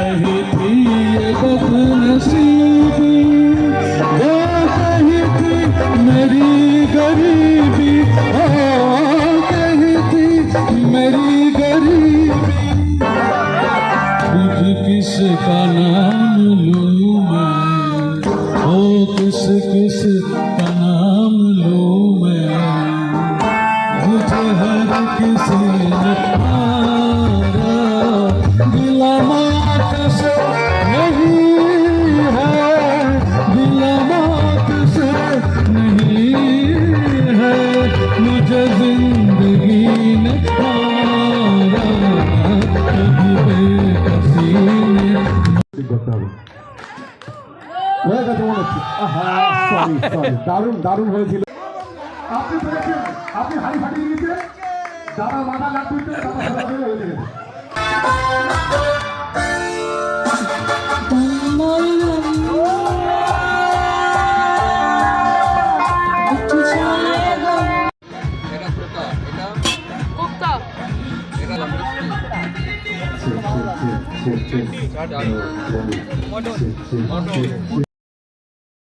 Yeah. করতে হবে। হয়ে গেছে মনে হচ্ছে। দারুণ দারুণ হয়েছিল। আপনি আপনি হাড়ি ফাটিয়ে দিয়েছেন। যারা মাথা লাগবে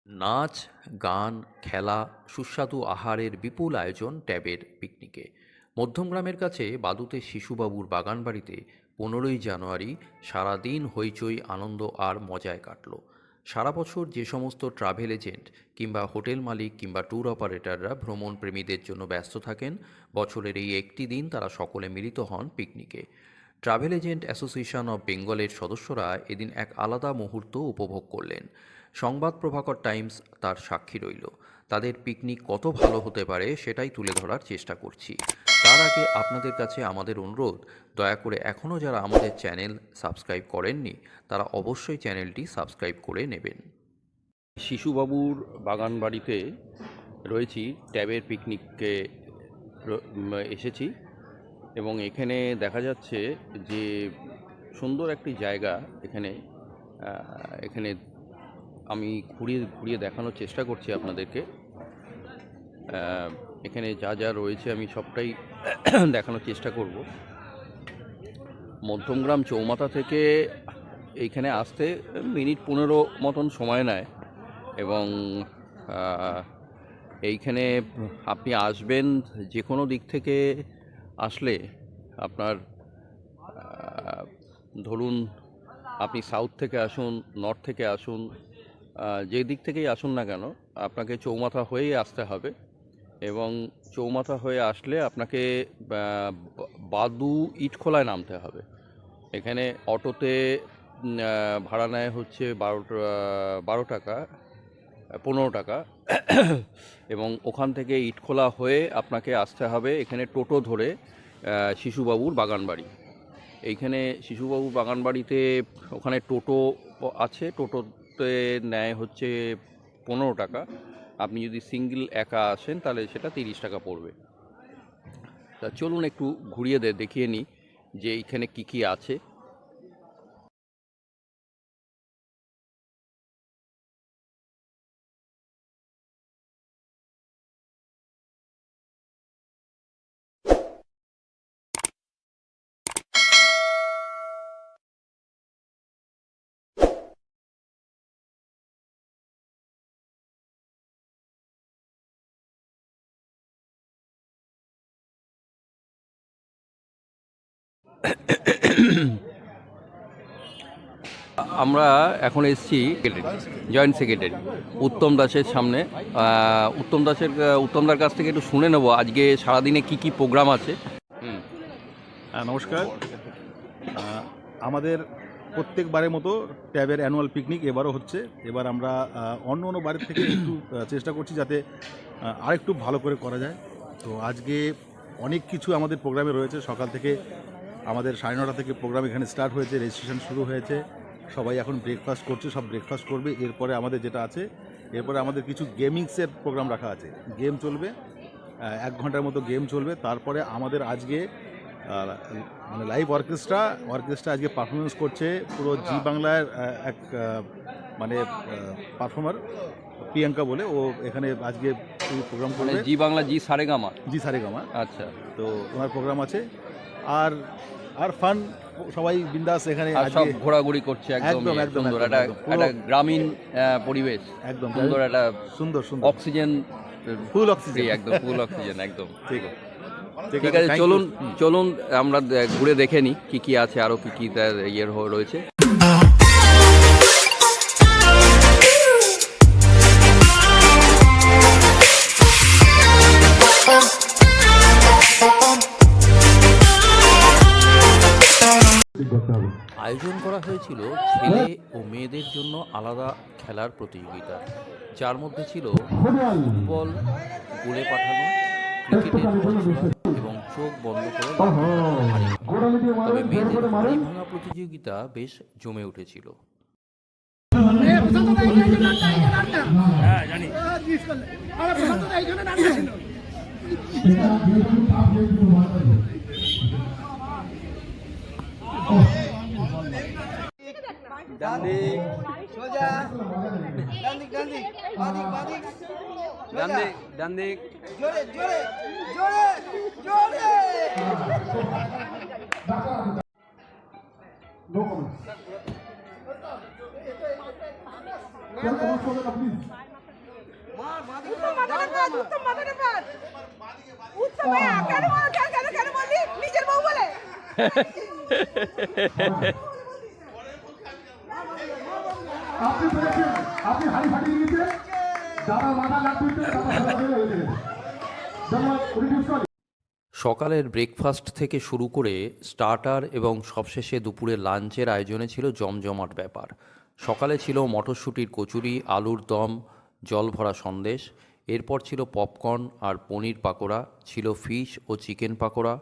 নাচ, গান, খেলা, সুস্বাদু আহারের বিপুল আয়োজন ট্যাবের পিকনিকে। মধ্যমগ্রামের কাছে বাদুতে শিশুবাবুর বাগানবাড়িতে পনেরোই জানুয়ারি সারাদিন হইচই, আনন্দ আর মজায় কাটল। সারা বছর যে সমস্ত ট্রাভেল এজেন্ট কিংবা হোটেল মালিক কিংবা ট্যুর অপারেটররা ভ্রমণ প্রেমীদের জন্য ব্যস্ত থাকেন, বছরের এই একটি দিন তারা সকলে মিলিত হন পিকনিকে। ট্রাভেল এজেন্ট অ্যাসোসিয়েশন অব বেঙ্গলের সদস্যরা এদিন এক আলাদা মুহূর্ত উপভোগ করলেন। সংবাদ প্রভাকর টাইমস তার সাক্ষী রইল। তাদের পিকনিক কত ভালো হতে পারে সেটাই তুলে ধরার চেষ্টা করছি। তার আগে আপনাদের কাছে আমাদের অনুরোধ, দয়া করে এখনও যারা আমাদের চ্যানেল সাবস্ক্রাইব করেননি, তারা অবশ্যই চ্যানেলটি সাবস্ক্রাইব করে নেবেন। শিশুবাবুর বাগান বাড়িতে রয়েছি, ট্যাবের পিকনিককে এসেছি। এবং এখানে দেখা যাচ্ছে যে সুন্দর একটি জায়গা এখানে এখানে আমি ঘুরিয়ে ঘুরিয়ে দেখানোর চেষ্টা করছি আপনাদেরকে। এখানে যা যা রয়েছে আমি সবটাই দেখানোর চেষ্টা করব। মধ্যমগ্রাম চৌমাথা থেকে এইখানে আসতে মিনিট পনেরো মতন সময় নেয় এবং এইখানে আপনি আসবেন যে কোনো দিক থেকে আসলে আপনার ধরুন আপনি সাউথ থেকে আসুন নর্থ থেকে আসুন যে দিক থেকেই আসুন না কেন, আপনাকে চৌমাথা হয়েই আসতে হবে এবং চৌমাথা হয়ে আসলে আপনাকে বাদু ইটখোলায় নামতে হবে। এখানে অটোতে ভাড়া নেয় হচ্ছে বারো বারো টাকা পনেরো টাকা। এবং ওখান থেকে ইটখোলা হয়ে আপনাকে আসতে হবে এখানে টোটো ধরে শিশুবাবুর বাগানবাড়ি। এইখানে শিশুবাবুর বাগানবাড়িতে ওখানে টোটো আছে, টোটোতে নেয় হচ্ছে পনেরো টাকা। আপনি যদি সিঙ্গেল একা আসেন তাহলে সেটা তিরিশ টাকা পড়বে। তা চলুন একটু ঘুরিয়ে দে, দেখিয়ে নিই যে এইখানে কি কি আছে। আমরা এখন এসেছি জয়েন্ট সেক্রেটারি উত্তম দাসের সামনে। উত্তম দাসের উত্তম দার কাছ থেকে একটু শুনে নেব। আজকে সারাদিনে কি কি প্রোগ্রাম আছে? হ্যাঁ, নমস্কার। আমাদের প্রত্যেকবারের মতো ট্যাবের অ্যানুয়াল পিকনিক এবারও হচ্ছে। এবার আমরা অন্য অন্য বাড়ির থেকে একটু চেষ্টা করছি যাতে আরেকটু ভালো করে করা যায়। তো আজকে অনেক কিছু আমাদের প্রোগ্রামে রয়েছে। সকাল থেকে আমাদের সাড়ে নটা থেকে প্রোগ্রাম এখানে স্টার্ট হয়েছে রেজিস্ট্রেশন শুরু হয়েছে। সবাই এখন ব্রেকফাস্ট করছে সব ব্রেকফাস্ট করবে। এরপরে আমাদের যেটা আছে এরপরে আমাদের কিছু গেমিংসের প্রোগ্রাম রাখা আছে। গেম চলবে এক ঘণ্টার মতো গেম চলবে। তারপরে আমাদের আজকে মানে লাইভ অর্কেস্ট্রা অর্কেস্ট্রা আজকে পারফরমেন্স করছে পুরো জি বাংলার এক মানে পারফর্মার প্রিয়াঙ্কা বলে। ও এখানে আজকে প্রোগ্রাম মানে করবে। জি বাংলা জি সারেগামা? জি সারেগামা। আচ্ছা। তো ওনার প্রোগ্রাম আছে। আর আর ফান সবাই বিন্দাস এখানে সব ঘোরাঘুরি করছে একদম একদম, ইয়ে, সুন্দর একটা একটা গ্রামীণ পরিবেশ। একদম সুন্দর একটা সুন্দর সুন্দর। অক্সিজেন ফুল অক্সিজেন একদম ফুল অক্সিজেন একদম। ঠিক। আছে ঠিক আছে চলুন চলুন আমরা ঘুরে দেখে নিই কি কি আছে আরও কি কি ইয়ের রয়েছে। করতে হবে। আয়োজন করা হয়েছিল ছেলে ও মেয়েদের জন্য আলাদা খেলার প্রতিযোগিতা যার মধ্যে ছিল ফুটবল গোলে পাঠানো ক্রিকেটের এবং চোখ বন্ধ করে তবে মেয়েদের হাড়ি ভাঙা প্রতিযোগিতা বেশ জমে উঠেছিল। সোজা ডান দিক ডান দিক বাঁ দিক বাঁ দিক ডান দিক জোরে জোরে জোরে জোরে নো কমেন্টস কোনো কমেন্টস হবে না প্লিজ মার উত্তম মাথাটা পাত, উত্তম মাথাটা পাত। উত্তম, কেন বল, কেন, কেন, কেন বললি? নিজের বউ বলে? আপনি আপনি হাড়ি ফাটিয়ে সকালের ব্রেকফাস্ট থেকে শুরু করে স্টার্টার এবং সবশেষে দুপুরে লাঞ্চের আয়োজনে ছিল জমজমাট ব্যাপার। সকালে ছিল মটরশুঁটির কচুরি, আলুর দম, জল ভরা সন্দেশ। এরপর ছিল পপকর্ন আর পনির পাকোড়া, ছিল ফিশ ও চিকেন পাকোড়া,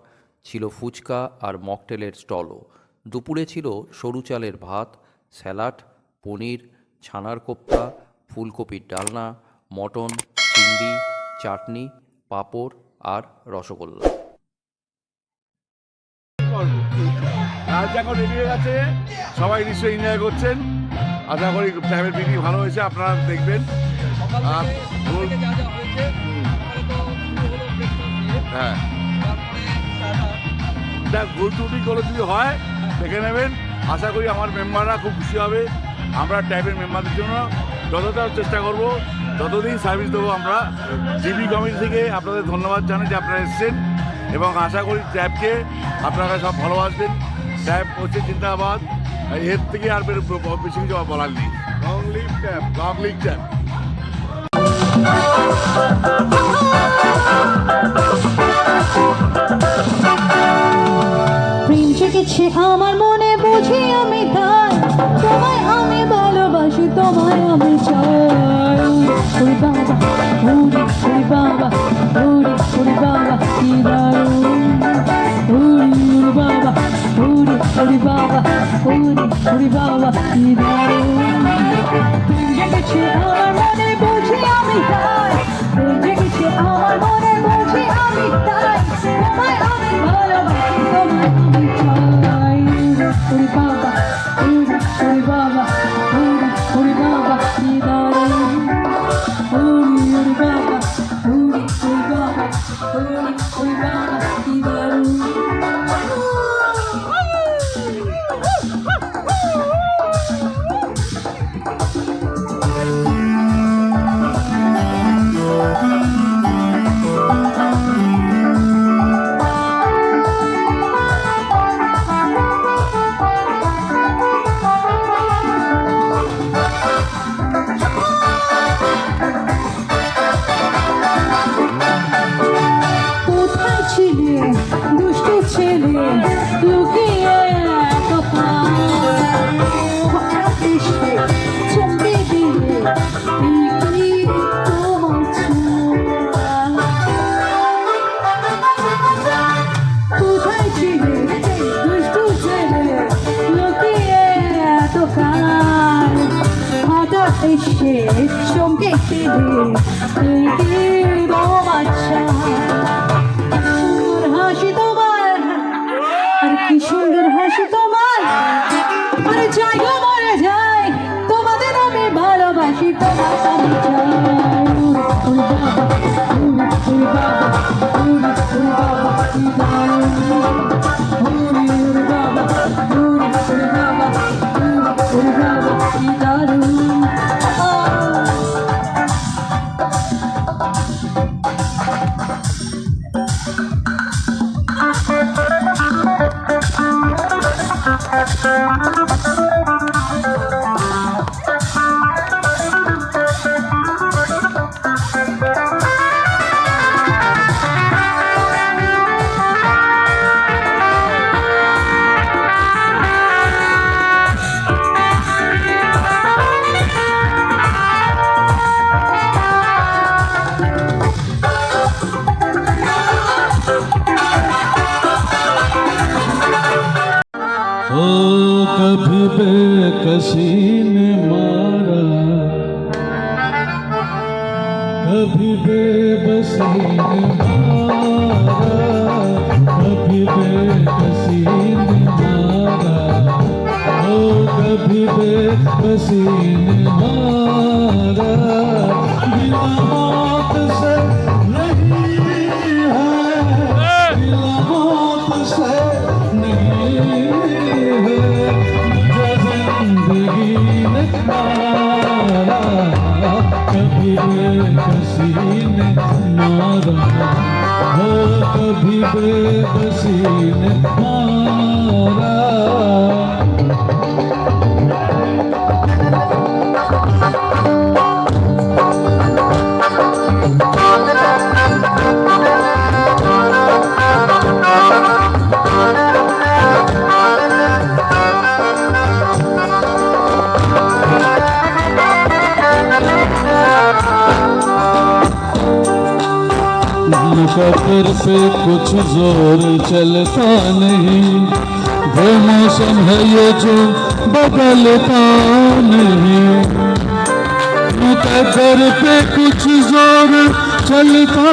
ছিল ফুচকা আর মকটেলের স্টলও দুপুরে ছিল সরু চালের ভাত স্যালাড পনির, ছানার কোপ্তা, ফুলকপির ডালনা মটন, চিংড়ি, চাটনি, পাঁপড় আর রসগোল্লা। এখন গেছে। সবাই নিশ্চয়ই এনজয় করছেন। আশা করি ট্রাভেল পিকনিক ভালো হয়েছে, আপনারা দেখবেন। আর হ্যাঁ। দেখ, ভুল করে যদি হয়, দেখে নেবেন। আশা করি আমার মেম্বাররা খুব খুশি হবে। আমরা ট্যাবের মেম্বারদের জন্য যতটা চেষ্টা করব। ততদিন সার্ভিস দেবো আমরা। জিবি কমিটি থেকে আপনাদের ধন্যবাদ জানাই যে আপনারা এসেছেন এবং আশা করি ট্যাবকে আপনারা সব ভালোবাসবেন ট্যাব হচ্ছে চিন্তাবাদ এর থেকে আর বেশি কিছু বলার নেই। Long live tab long live tab প্রেম আমার মনে, বুঝি আমি তাই। তোমায় আমি ভালোবাসি, তোমায় আমি ওরে বাবা ওরে ওরে বাবা ওরে ওরে বাবা কি দারুণ ওরে ওরে বাবা ওরে ওরে বাবা ওরে ওরে বাবা কি দারুণ জেগেছে আমার মনে বুঝি আমি তাই জেগেছে আমার মনে বুঝি আমি তাই তোমায় আমি ভালোবাসি তোমায় আমি চাই ওরে বাবা happy. Oh. बेकसी ने मारा। कभी बेबसी ने मारा, कभी बेकसी ने मारा। ओ, कभी बेबसी ने मारा। कभी बेबसी ने मारा मुकद्दर पे कुछ ज़ोर चलता नहीं। वो मौसम है ये जो बदलता नहीं। मुकद्दर पे कुछ ज़ोर चलता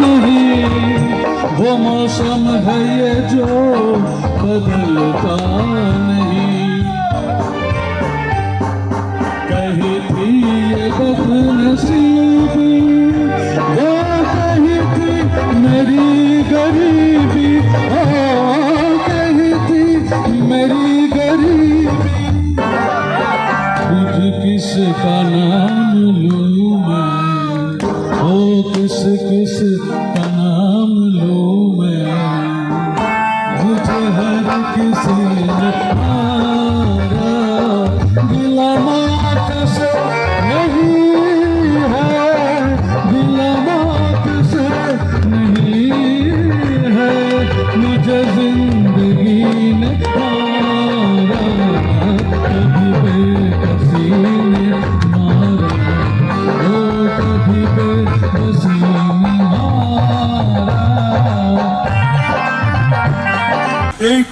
नहीं। वो मौसम है ये जो बदलता नहीं। कही थी ये बदनसीबी میری غریبی کہتی، میری غریبی۔ تجھ کس کا نام لوں میں؟ ہو کس کس کا نام لوں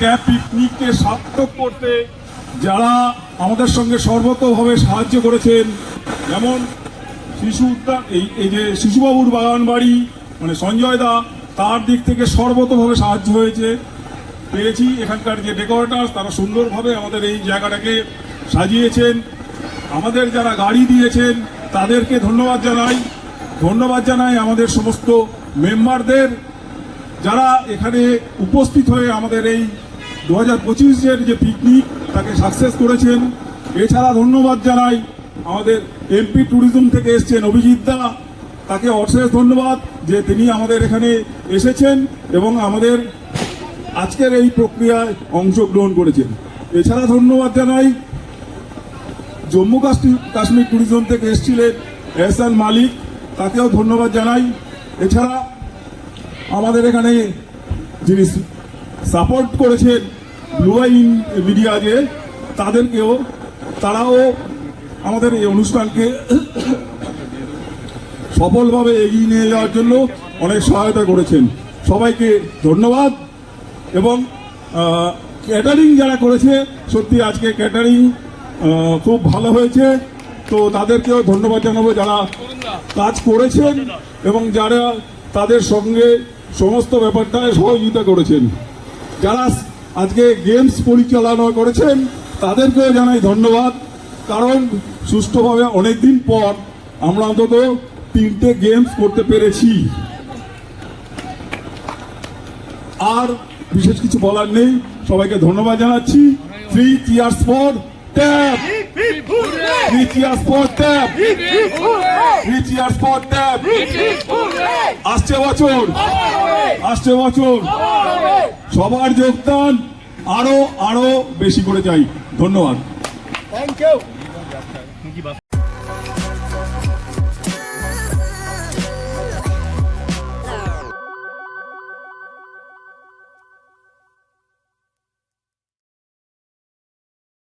ট্যাব পিকনিককে সার্থক করতে যারা আমাদের সঙ্গে সর্বতভাবে সাহায্য করেছেন, যেমন শিশু উদ্যান, এই এই যে শিশুবাবুর বাগান বাড়ি মানে সঞ্জয় দা, তার দিক থেকে সর্বতভাবে সাহায্য হয়েছে। পেয়েছি এখানকার যে ডেকোরেটার্স, তারা সুন্দরভাবে আমাদের এই জায়গাটাকে সাজিয়েছেন। আমাদের যারা গাড়ি দিয়েছেন, তাদেরকে ধন্যবাদ জানাই। ধন্যবাদ জানাই আমাদের সমস্ত মেম্বারদের, যারা এখানে উপস্থিত হয়ে আমাদের এই দু হাজার পঁচিশের যে পিকনিক তাকে সাকসেস করেছেন, এছাড়া ধন্যবাদ জানাই আমাদের এমপি ট্যুরিজম থেকে এসছেন অভিজিৎ দা, তাকে অশেষ ধন্যবাদ যে তিনি আমাদের এখানে এসেছেন এবং আমাদের আজকের এই প্রক্রিয়ায় অংশগ্রহণ করেছেন। এছাড়া ধন্যবাদ জানাই জম্মু কাশ্মীর কাশ্মীর ট্যুরিজম থেকে এসেছিলেন এহসান মালিক, তাকেও ধন্যবাদ জানাই। এছাড়া আমাদের এখানে যিনি সাপোর্ট করেছেন আইন মিডিয়া যে, তাদেরকেও, তারাও আমাদের এই অনুষ্ঠানকে সফলভাবে এগিয়ে নিয়ে যাওয়ার জন্য অনেক সহায়তা করেছেন। সবাইকে ধন্যবাদ। এবং ক্যাটারিং যারা করেছে, সত্যি আজকে ক্যাটারিং খুব ভালো হয়েছে। তো তাদেরকেও ধন্যবাদ জানাব যারা কাজ করেছেন এবং যারা তাদের সঙ্গে সমস্ত ব্যাপারটায় সহযোগিতা করেছেন। যারা আজকে গেমস পরিচালনা করেছেন তাদেরকেও জানাই ধন্যবাদ। কারণ সুষ্ঠুভাবে অনেকদিন পর আমরা অন্তত তিনটে গেমস করতে পেরেছি। আর বিশেষ কিছু বলার নেই সবাইকে ধন্যবাদ জানাচ্ছি। Three cheers for tap three cheers for tap three cheers for tap আসছে বছর! আসছে বছর! সবার যোগদান আরও আরও বেশি করে চাই। ধন্যবাদ। Thank you